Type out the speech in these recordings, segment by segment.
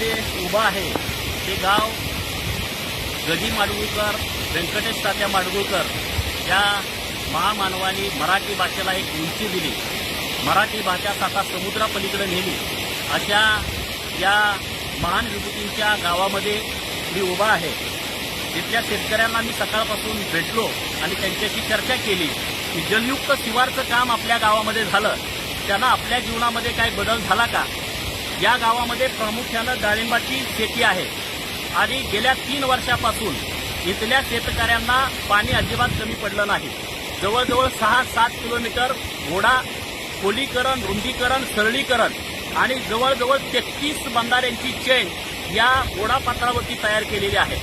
गावामध्ये उभा आहे. ते गाव गदी माडगुळकर व्यंकटेश तात्या माडगुळकर या महामानवाने मराठी भाषेला एक उंची दिली. मराठी भाषा आता समुद्रापलीकडे नेली. अशा या महान विभूतींच्या गावामध्ये मी उभा आहे. तिथल्या शेतकऱ्यांना मी सकाळपासून भेटलो आणि त्यांच्याशी चर्चा केली की जलयुक्त शिवारचं काम आपल्या गावामध्ये झालं. त्यांना आपल्या जीवनामध्ये काही बदल झाला का? या गावामध्ये प्रामुख्यानं डाळिंबाची शेती आहे. आणि गेल्या तीन वर्षापासून इथल्या शेतकऱ्यांना पाणी अजिबात कमी पडलं नाही. जवळजवळ सहा सात किलोमीटर घोडा खोलीकरण रुंदीकरण सरळीकरण आणि जवळजवळ तेहतीस बंधाऱ्यांची चेन या घोडापात्रावरती तयार केलेली आहे.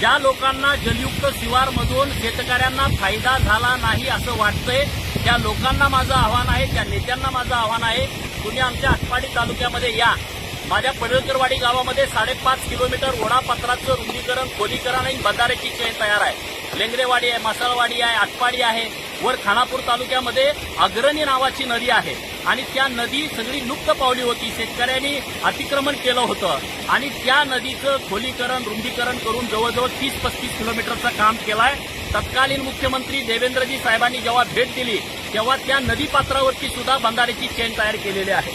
ज्या लोकांना जलयुक्त शिवारमधून शेतकऱ्यांना फायदा झाला नाही असं वाटतंय त्या लोकांना माझं आव्हान आहे त्या नेत्यांना माझं आव्हान आहे तुम्ही आमच्या आटपाडी तालुक्यामध्ये या. माझ्या पडळकरवाडी गावामध्ये साडेपाच किलोमीटर ओढापत्राचं रुंदीकरण खोलीकरण आणि बंधाऱ्याची चेन तयार आहे. लेंगरेवाडी आहे मासाळवाडी आहे आटपाडी आहे. वर खानापूर तालुक्यामध्ये अग्रणी नावाची नदी आहे आणि त्या नदी सगळी लुप्त पावली होती. शेतकऱ्यांनी अतिक्रमण केलं होतं आणि त्या नदीचं खोलीकरण रुंदीकरण करून जवळजवळ तीस पस्तीस किलोमीटरचं काम केलं आहे तत्कालीन मुख्यमंत्री देवेंद्रजी साहेबांनी जेव्हा भेट दिली तेव्हा त्या नदीपात्रावरती सुद्धा बंधाऱ्याची चेन तयार केलेली आहे.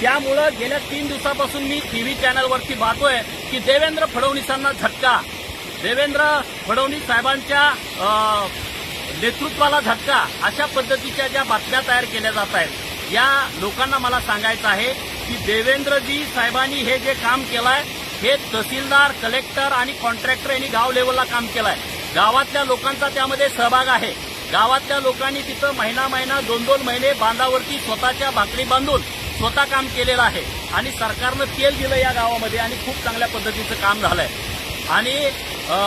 त्यामुळं गेल्या तीन दिवसापासून मी टी व्ही चॅनलवरती पाहतोय की देवेंद्र फडणवीसांना झटका. देवेंद्र फडणवीस साहेबांच्या नेतृत्वाला झटका. अशा पद्धतीच्या ज्या बातम्या तयार केल्या जात आहेत या लोकांना मला सांगायचं आहे की देवेंद्रजी साहेबांनी हे जे काम केलंय हे तहसीलदार कलेक्टर आणि कॉन्ट्रॅक्टर यांनी गाव लेवलला काम केलंय. गावातल्या लोकांचा त्यामध्ये सहभाग आहे. गावातल्या लोकांनी तिथं महिना महिना दोन दोन महिने बांधावरती स्वतःच्या भाकरी बांधून स्वतः काम केलेलं आहे. आणि सरकारनं तेल दिलं या गावामध्ये आणि खूप चांगल्या पद्धतीचं काम झालंय. आणि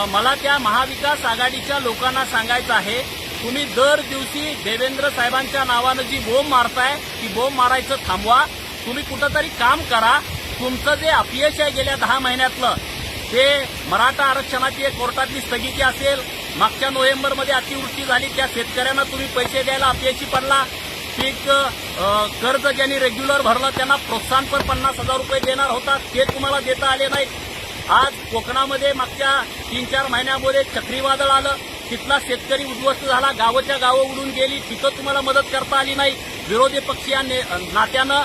मला त्या महाविकास आघाडीच्या लोकांना सांगायचं आहे तुम्ही दर दिवशी देवेंद्र साहेबांच्या नावानं जी बोंब मारताय ती बोंब मारायचं थांबवा. तुम्ही कुठंतरी काम करा. तुमचं जे अपयश आहे गेल्या दहा महिन्यातलं ते मराठा आरक्षणाची एक कोर्टातली स्थगिती असेल मागच्या नोव्हेंबरमध्ये अतिवृष्टी झाली त्या शेतकऱ्यांना तुम्ही पैसे द्यायला अपयशी पडला. पीक कर्ज ज्यांनी रेग्युलर भरलं त्यांना प्रोत्साहनपर पन्नास हजार रुपये देणार होता ते तुम्हाला देता आले नाहीत. आज कोकणामध्ये मागच्या तीन चार महिन्यामध्ये चक्रीवादळ आलं. तिथला शेतकरी उद्ध्वस्त झाला गावच्या गावं उडून गेली तिथं तुम्हाला मदत करता आली नाही. विरोधी पक्षीय ने- नात्यानं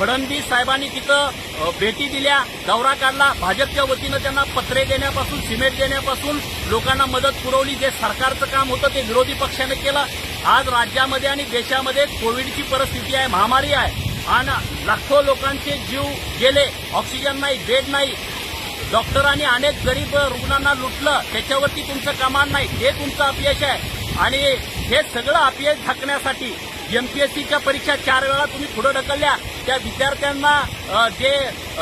फडणवीस साहेबांनी तिथं भेटी दिल्या दौरा काढला. भाजपच्या वतीनं त्यांना पत्रे देण्यापासून सिमेंट देण्यापासून लोकांना मदत पुरवली. जे सरकारचं काम होतं ते विरोधी पक्षाने केलं. आज राज्यामध्ये आणि देशामध्ये कोविडची परिस्थिती आहे महामारी आहे. आणि लाखो लोकांचे जीव गेले. ऑक्सिजन नाही बेड नाही. डॉक्टरांनी अनेक गरीब रुग्णांना लुटलं. त्याच्यावरती तुमचं कमान नाही. हे तुमचं अपयश आहे. आणि हे सगळं अपयश झाकण्यासाठी एमपीएससीच्या परीक्षा चार वेळा तुम्ही पुढे ढकलल्या त्या विद्यार्थ्यांना जे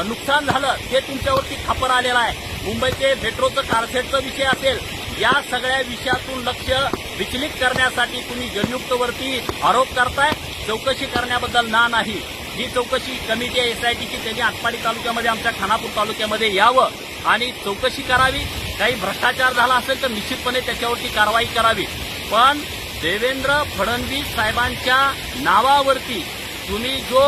नुकसान झालं ते तुमच्यावरती खापर आलेलं आहे. मुंबईचे मेट्रोचं कारसेटचा विषय असेल या सगळ्या विषयातून लक्ष विचलित करण्यासाठी तुम्ही जलयुक्तवरती आरोप करताय चौकशी करण्याबद्दल ना नाही. ही चौकशी कमिटी आहे एसआयटीची त्यांनी आटपाडी तालुक्यामध्ये आमच्या खानापूर तालुक्यामध्ये यावं आणि चौकशी करावी. काही भ्रष्टाचार झाला असेल तर निश्चितपणे त्याच्यावरती कारवाई करावी. पण देवेंद्र फडणवीस साहेबांच्या नावावरती तुम्ही जो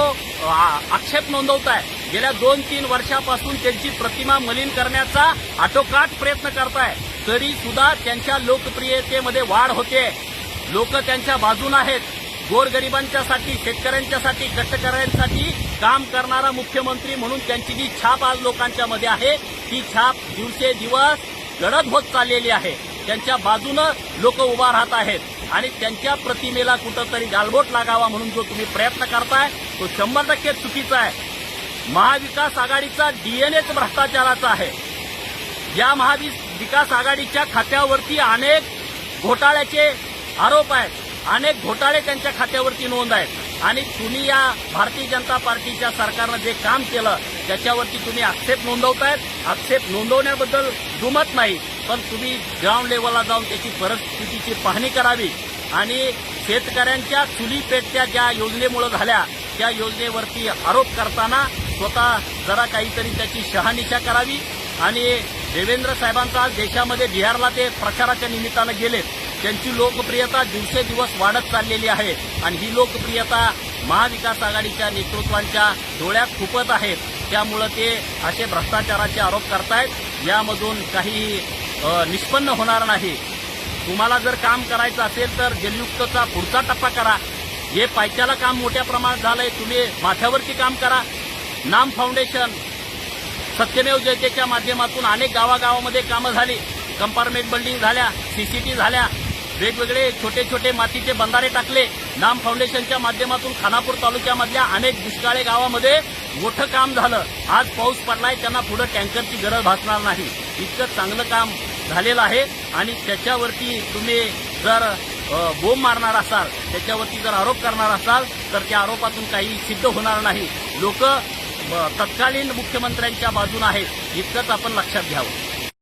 आ, आक्षेप नोंदवताय गेल्या दोन तीन वर्षापासून त्यांची प्रतिमा मलिन करण्याचा आटोकाट प्रयत्न करताय तरी सुद्धा त्यांच्या लोकप्रियतेमध्ये वाढ होते. लोक त्यांच्या बाजून आहेत. गोरगरिबांच्यासाठी शेतकऱ्यांच्यासाठी कष्टकऱ्यांसाठी काम करणारा मुख्यमंत्री म्हणून त्यांची जी छाप आज लोकांच्या मध्ये आहे ती छाप दिवसेदिवस गडद होत चाललेली आहे. त्यांच्या बाजूनं लोक उभा राहत आहेत. आणि त्यांच्या प्रतिमेला कुठंतरी गालबोट लागावा म्हणून जो तुम्ही प्रयत्न करताय तो शंभर टक्के चुकीचा आहे. महाविकास आघाडीचा डीएनएच भ्रष्टाचाराचा आहे. या महाविकास आघाडीच्या खात्यावरती अनेक घोटाळ्याचे आरोप आहेत. अनेक घोटाळे त्यांच्या खात्यावरती नोंद आहेत. आणि तुम्ही या भारतीय जनता पार्टीच्या सरकारनं जे काम केलं त्याच्यावरती तुम्ही आक्षेप नोंदवतायत. आक्षेप नोंदवण्याबद्दल दुमत नाही. पण तुम्ही ग्राउंड लेवलला जाऊन त्याची परिस्थितीची पाहणी करावी. आणि शेतकऱ्यांच्या चुली पेटत्या ज्या योजनेमुळे झाल्या त्या योजनेवरती आरोप करताना स्वतः जरा काहीतरी त्याची शहानिशा करावी. आणि देवेंद्र साहेबांचा आज देशामध्ये बिहारला ते प्रचाराच्या निमित्तानं गेलेत. त्यांची लोकप्रियता दिवसेदिवस वाढत चाललेली आहे. आणि ही लोकप्रियता महाविकास आघाडीच्या नेतृत्वांच्या डोळ्यात खुपत आहेत त्यामुळं ते असे भ्रष्टाचाराचे आरोप करतायत. यामधून काही निष्पन्न होणार नाही. तुम्हाला जर काम करायचं असेल तर जलयुक्तचा पुढचा टप्पा करा. हे पायथ्याला काम मोठ्या प्रमाणात झालंय तुम्ही माथ्यावरती काम करा. नाम फाउंडेशन सत्यमेव जयतेच्या माध्यमातून अनेक गावागावामध्ये कामं झाली. कंपार्टमेंट बिल्डिंग झाल्या सीसीटी झाल्या. वेगवेगळे छोटे छोटे मातीचे बंधारे टाकले. नाम फाउंडेशनच्या माध्यमातून खानापूर तालुक्यामधल्या अनेक दुष्काळी गावामध्ये मोठं काम झालं. आज पाऊस पडलाय त्यांना पुढे टँकरची गरज भासणार नाही. इतकं चांगलं काम झालेलं आहे आणि त्याच्यावरती तुम्ही जर अ, बोंब मारणार असाल त्याच्यावरती जर आरोप करणार असाल तर त्या आरोपातून काही सिद्ध होणार नाही. लोक तत्कालीन मुख्यमंत्र्यांच्या बाजून आहेत. इतकंच आपण लक्षात घ्यावं.